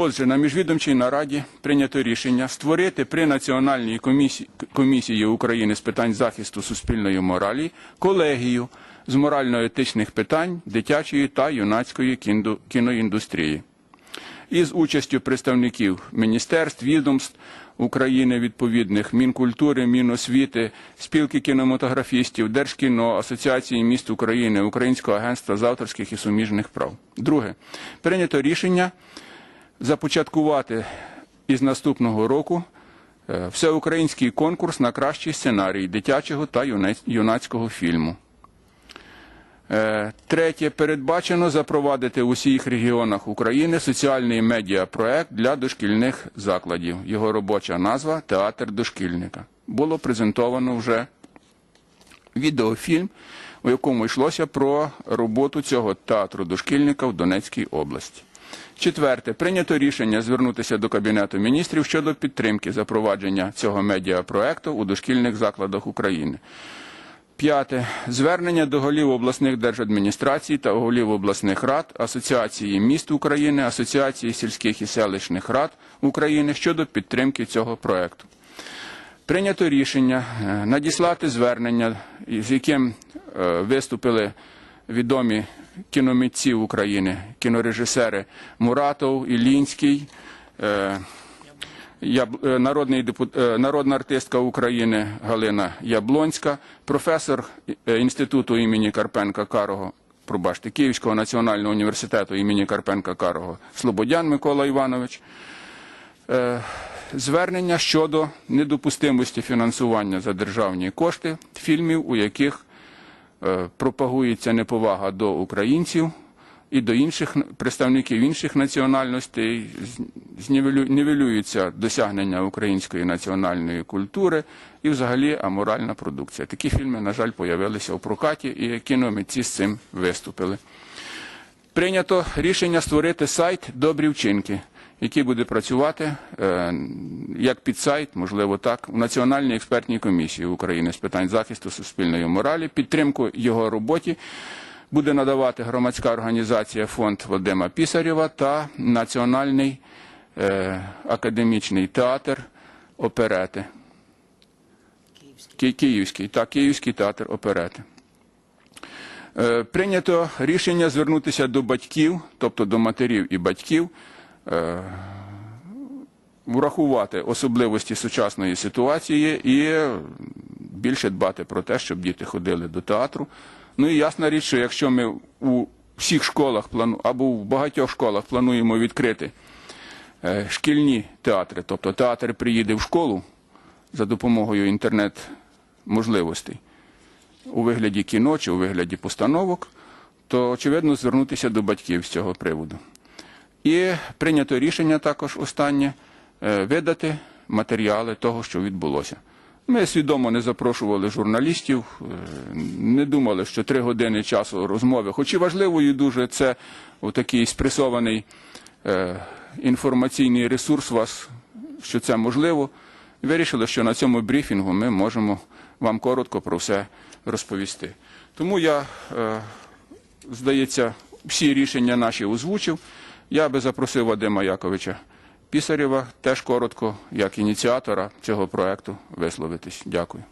Отже, на міжвідомчій нараді прийнято рішення створити при Національній комісії, України з питань захисту суспільної моралі колегію з морально-етичних питань дитячої та юнацької кіноіндустрії із участю представників міністерств, відомств України відповідних, Мінкультури, Міносвіти, спілки кінематографістів, Держкіно, Асоціації міст України, Українського агентства з авторських і суміжних прав. Друге, прийнято рішення започаткувати із наступного року е, всеукраїнський конкурс на кращий сценарій дитячого та юнацького фільму. Е, Третє, передбачено запровадити у всіх регіонах України соціальний медіапроект для дошкільних закладів. Його робоча назва Театр дошкільника. Було презентовано вже відеофільм, у якому йшлося про роботу цього театру дошкільника в Донецькій області. Четверте, прийнято рішення звернутися до Кабінету міністрів щодо підтримки запровадження цього медіапроекту у дошкільних закладах України. П'яте. Звернення до голів обласних держадміністрацій та голів обласних рад, Асоціації міст України, Асоціації сільських і селищних рад України щодо підтримки цього проекту. Прийнято рішення е, надіслати звернення, з яким е, виступили відомі кіномитці України, кінорежисери Муратов, Ілінський, е, е, народний е, народна артистка України Галина Яблонська, професор інституту імені Карпенка Карого, пробачте, Київського національного університету імені Карпенка Карого Слободян Микола Іванович. Звернення щодо недопустимості фінансування за державні кошти фільмів, у яких пропагується неповага до українців і до інших представників інших національностей, нівелюються досягнення української національної культури і взагалі аморальна продукція. Такі фільми, на жаль, появилися у прокаті, і кіномитці з цим виступили. Прийнято рішення створити сайт Добрі вчинки, який буде працювати е, як підсайт, можливо, так, у Національній експертній комісії України з питань захисту суспільної моралі. Підтримку його роботі буде надавати громадська організація фонд Вадима Пісарєва та Національний е, академічний театр оперети. Ки- Київський, так, Київський театр оперети. Е, Прийнято рішення звернутися до батьків, тобто до матерів і батьків, врахувати особливості сучасної ситуації і більше дбати про те, щоб діти ходили до театру. Ну і ясна річ, що якщо ми у всіх школах або в багатьох школах плануємо відкрити е, шкільні театри, тобто театр приїде в школу за допомогою інтернет-можливостей у вигляді кіно чи у вигляді постановок, то очевидно звернутися до батьків з цього приводу. І прийнято рішення також останнє е, видати матеріали того, що відбулося. Ми свідомо не запрошували журналістів, е, не думали, що три години часу розмови, хоч і важливою дуже це такий спресований е, інформаційний ресурс вас, що це можливо. Вирішили, що на цьому брифінгу ми можемо вам коротко про все розповісти. Тому я, здається, всі рішення наші озвучив. Я би запросив Вадима Яковича Пісарєва теж коротко, як ініціатора цього проекту, висловитись. Дякую.